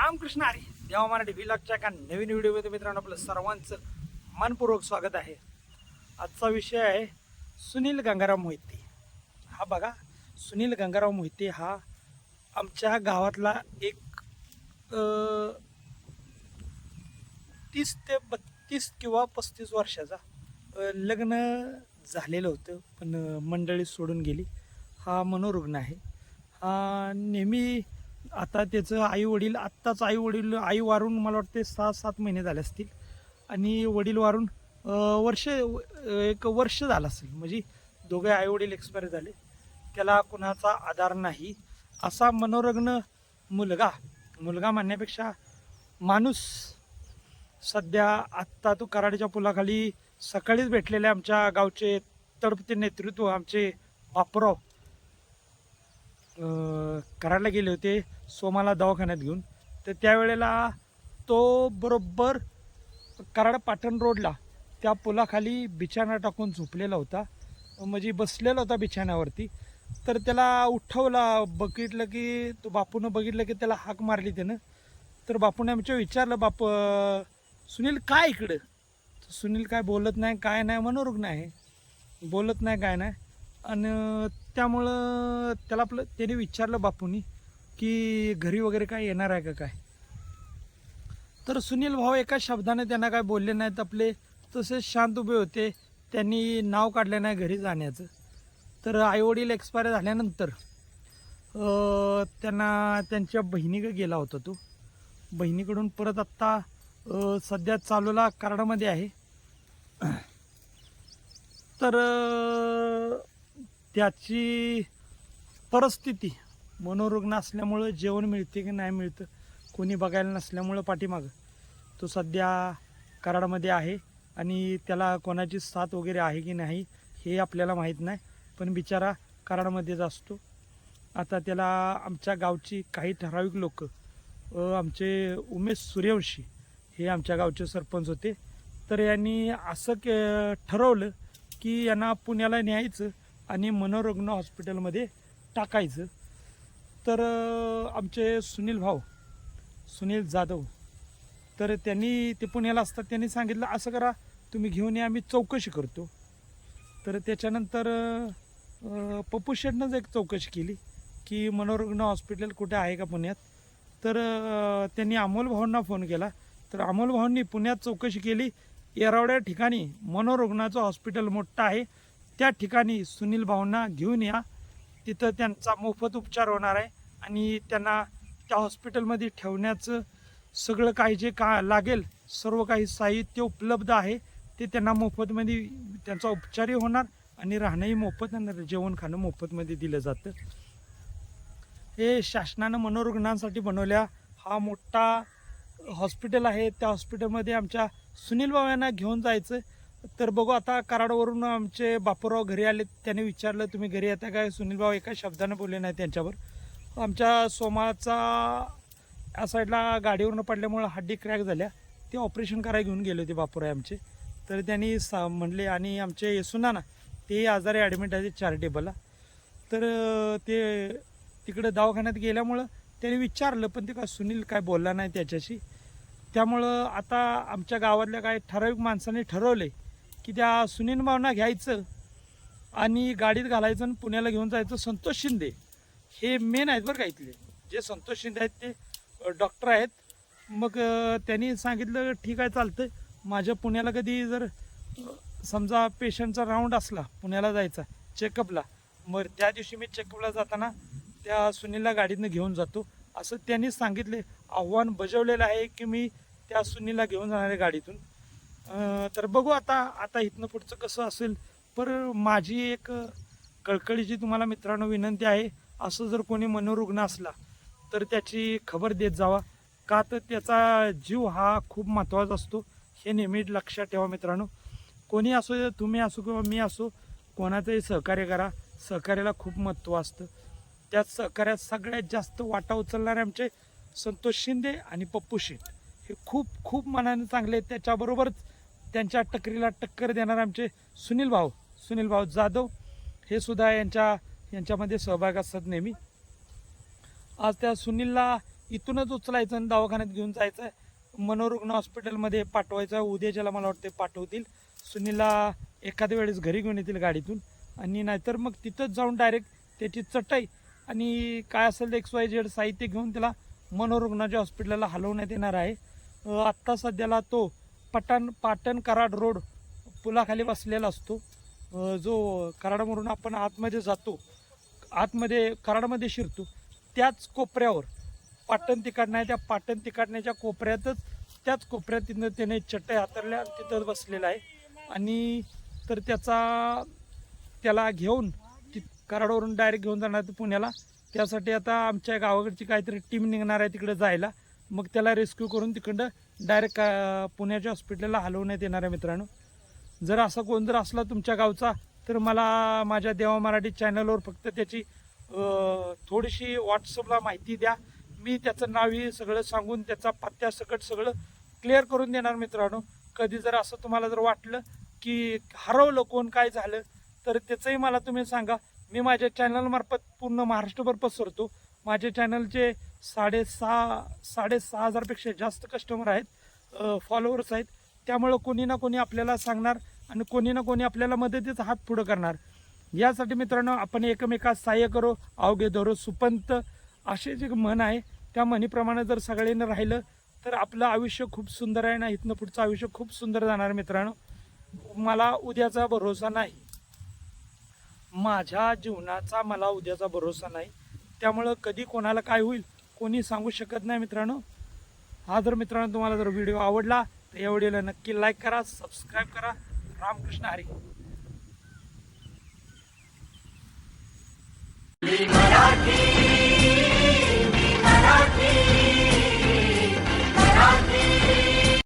रामकृष्ण हरी देवा मराठी व्हिलॉगच्या एका नवीन व्हिडिओमध्ये मित्रांनो आपलं सर्वांचं मनपूर्वक स्वागत आहे. आजचा विषय आहे सुनील गंगाराम मोहिते. हा बघा सुनील गंगाराम मोहिते हा आमच्या गावातला एक तीस ते बत्तीस किंवा पस्तीस वर्षाचा लग्न झालेलं होतं पण मंडळी सोडून गेली. हा मनोरुग्ण आहे. हा नेहमी आता त्याचं आई वडील आत्ताच आई वडील आई वारून मला वाटते सहा सात महिने झाले असतील. आणि वडील वारून वर्ष एक वर्ष झालं असेल. म्हणजे दोघे आई वडील एक्सपायर झाले. त्याला कुणाचा आधार नाही. असा मनोरग्न मुलगा मुलगा म्हणण्यापेक्षा माणूस सध्या आत्ता तो कराडच्या पुलाखाली सकाळीच भेटलेले आमच्या गावचे तडपते नेतृत्व आमचे बापराव कराडला गेले होते सोमाला दवाखान्यात घेऊन. तर त्यावेळेला तो बरोबर कराड पाटण रोडला त्या पुलाखाली बिछाना टाकून झोपलेला होता. म्हणजे बसलेला होता बिछाण्यावरती तर त्याला उठवला बघितलं की तो बापूनं बघितलं की त्याला हाक मारली त्यानं. तर बापूने आमच्या विचारलं बाप सुनील काय इकडं? सुनील काय बोलत नाही काय नाही मनोरुग्ण आहे. बोलत नाही काय नाही. आणि त्यामुळं त्याला आपलं त्याने विचारलं बापूनी की घरी वगैरे काय येणार आहे का काय? तर सुनील भाऊ एका शब्दाने त्यांना काय बोलले नाहीत आपले. तसेच शांत उभे होते. त्यांनी नाव काढले नाही घरी जाण्याचं. तर आईवडील एक्सपायर झाल्यानंतर त्यांना त्यांच्या बहिणीकडे गेला होता तो. बहिणीकडून परत आत्ता सध्या चालूला कार्डामध्ये आहे. तर त्याची परिस्थिती मनोरुग्ण असल्यामुळं जेवण मिळते की नाही मिळतं कोणी बघायला नसल्यामुळं पाठीमागं. तो सध्या कराडमध्ये आहे आणि त्याला कोणाची साथ वगैरे आहे की नाही हे आपल्याला माहीत नाही. पण बिचारा कराडमध्येच असतो. आता त्याला आमच्या गावची काही ठराविक लोक आमचे उमेश सूर्यवंशी हे आमच्या गावचे सरपंच होते. तर यांनी असं के ठरवलं की यांना पुण्याला न्यायचं. आणि मनोरुग्ण हॉस्पिटलमध्ये टाकायचं. तर आमचे सुनील भाऊ सुनील जाधव तर त्यांनी ते पुण्याला असतात त्यांनी सांगितलं असं करा तुम्ही घेऊन या आम्ही चौकशी करतो. तर त्याच्यानंतर पप्पू शेटनंच एक चौकशी केली की मनोरुग्ण हॉस्पिटल कुठे आहे का पुण्यात? तर त्यांनी अमोल भाऊंना फोन केला. तर अमोल भाऊंनी पुण्यात चौकशी केली. येरावड्या ठिकाणी मनोरुग्णाचं हॉस्पिटल मोठं आहे. त्या ठिकाणी सुनील भाऊंना घेऊन या. तिथं त्यांचा मोफत उपचार होणार आहे आणि त्यांना त्या हॉस्पिटलमध्ये ठेवण्याचं सगळं काही जे का लागेल सर्व काही साहित्य उपलब्ध आहे ते त्यांना मोफतमध्ये त्यांचा उपचारही होणार आणि राहणंही मोफत आणि जेवण खाणं मोफतमध्ये दिलं जातं. हे शासनानं मनोरुग्णांसाठी बनवल्या हा मोठा हॉस्पिटल आहे. त्या हॉस्पिटलमध्ये आमच्या सुनील भाऊ यांना घेऊन जायचं. तर बघू आता कराडवरून आमचे बापूराव घरी आले त्याने विचारलं तुम्ही घरी येता काय? सुनील भाऊ एका शब्दानं बोलले नाही त्यांच्यावर. आमच्या सोमाचा या साईडला गाडीवरून पडल्यामुळं हड्डी क्रॅक झाल्या. ते ऑपरेशन करायला घेऊन गेले होते बापूराव आमचे. तर त्यांनी सा म्हणले आणि आमचे येसुना ना ते आजारी ॲडमिट आहे चॅरिटेबलला तर ते तिकडं दवाखान्यात गेल्यामुळं त्याने विचारलं पण ते काय सुनील काय बोलला नाही त्याच्याशी? त्यामुळं आता आमच्या गावातल्या काही ठराविक माणसांनी ठरवले की त्या सुनील भावना घ्यायचं आणि गाडीत घालायचं आणि पुण्याला घेऊन जायचं संतोष शिंदे. हे मेन आहेत बरं का इथले. जे संतोष शिंदे आहेत ते डॉक्टर आहेत. मग त्यांनी सांगितलं ठीक आहे चालतं माझ्या पुण्याला कधी जर समजा पेशंटचा राऊंड असला पुण्याला जायचा चेकअपला मग त्या दिवशी मी चेकअपला जाताना त्या सुनीलला गाडीतनं घेऊन जातो. असं त्यांनी सांगितले. आव्हान बजावलेलं आहे की मी त्या सुनीलला घेऊन जाणार आहे गाडीतून. तर बघू आता आता इथनं पुढचं कसं असेल. पर माझी एक कळकळीची तुम्हाला मित्रांनो विनंती आहे असं जर कोणी मनोरुग्ण असला तर त्याची खबर देत जावा. का तर त्याचा जीव हा खूप महत्त्वाचा असतो हे नेहमी लक्षात ठेवा मित्रांनो. कोणी असो तुम्ही असो किंवा मी असो कोणाचंही सहकार्य करा. सहकार्याला खूप महत्त्व असतं. त्यात सहकार्यात सगळ्यात जास्त वाटा उचलणारे आमचे संतोष शिंदे आणि पप्पू शिंदे. हे खूप खूप मनाने चांगले आहेत. त्याच्याबरोबरच त्यांच्या टक्करीला टक्कर देणारे आमचे सुनील भाऊ सुनील भाऊ जाधव. हे सुद्धा यांच्या यांच्यामध्ये सहभाग असतात नेहमी. आज त्या सुनीलला इथूनच उचलायचं आणि दवाखान्यात घेऊन जायचं. मनोरुग्ण हॉस्पिटलमध्ये पाठवायचं. उद्याच्याला मला वाटते पाठवतील. सुनीलला एखाद्या वेळेस घरी घेऊन येतील गाडीतून. आणि नाहीतर मग तिथंच जाऊन डायरेक्ट त्याची चटई आणि काय असेल एक्स वाय झेड साहित्य घेऊन त्याला मनोरुग्णाच्या हॉस्पिटलला हलवण्यात येणार आहे. आत्ता सध्याला तो पटण पाटण कराड रोड पुलाखाली बसलेला असतो. जो कराडवरून आपण आतमध्ये जातो आतमध्ये कराडमध्ये शिरतो त्याच कोपऱ्यावर पाटण तिकडनं आहे त्या पाटण तिकडण्याच्या कोपऱ्यातच त्याच कोपऱ्यात तिथं त्याने चटई हातरल्या आणि तिथं बसलेला आहे. आणि तर त्याचा त्याला घेऊन ति कराडवरून डायरेक्ट घेऊन जाणार पुण्याला. त्यासाठी आता आमच्या गावाकडची काहीतरी टीम निघणार आहे तिकडे जायला. मग त्याला रेस्क्यू करून तिकडं डायरेक्ट पुण्याच्या हॉस्पिटलला हलवण्यात येणार आहे मित्रांनो. जर असा कोण जर असला तुमच्या गावचा तर मला माझ्या देवा मराठी चॅनलवर फक्त त्याची थोडीशी व्हॉट्सअपला माहिती द्या. मी त्याचं नावही सगळं सांगून त्याचा पत्त्या सकट सगळं क्लिअर करून देणार मित्रांनो. कधी जर असं तुम्हाला जर वाटलं की हरवलं कोण काय झालं तर त्याचंही मला तुम्ही सांगा. मी माझ्या चॅनलमार्फत पूर्ण महाराष्ट्रभर पसरतो. माझ्या चॅनलचे साडेसहा साडेसहा हजारपेक्षा जास्त कस्टमर आहेत फॉलोअर्स आहेत. त्यामुळं कोणी ना कोणी आपल्याला सांगणार आणि कोणी ना कोणी आपल्याला मदतीचा हात पुढं करणार. यासाठी मित्रांनो आपण एकमेकास सहाय्य करो अवघे धरो. सुपंत असे जे म्हण आहे त्या म्हणीप्रमाणे जर सगळ्यांनी राहिलं तर आपलं आयुष्य खूप सुंदर आहे ना इथनं पुढचं आयुष्य खूप सुंदर जाणार मित्रांनो. मला उद्याचा भरोसा नाही. माझ्या जीवनाचा मला उद्याचा भरोसा नाही. त्यामुळं कधी कोणाला काय होईल कोणी सांगू शकत नाही मित्रांनो. हा जर मित्रांनो तुम्हाला जर व्हिडिओ आवडला तर या व्हिडिओला नक्की लाईक करा सबस्क्राईब करा. रामकृष्ण हरी.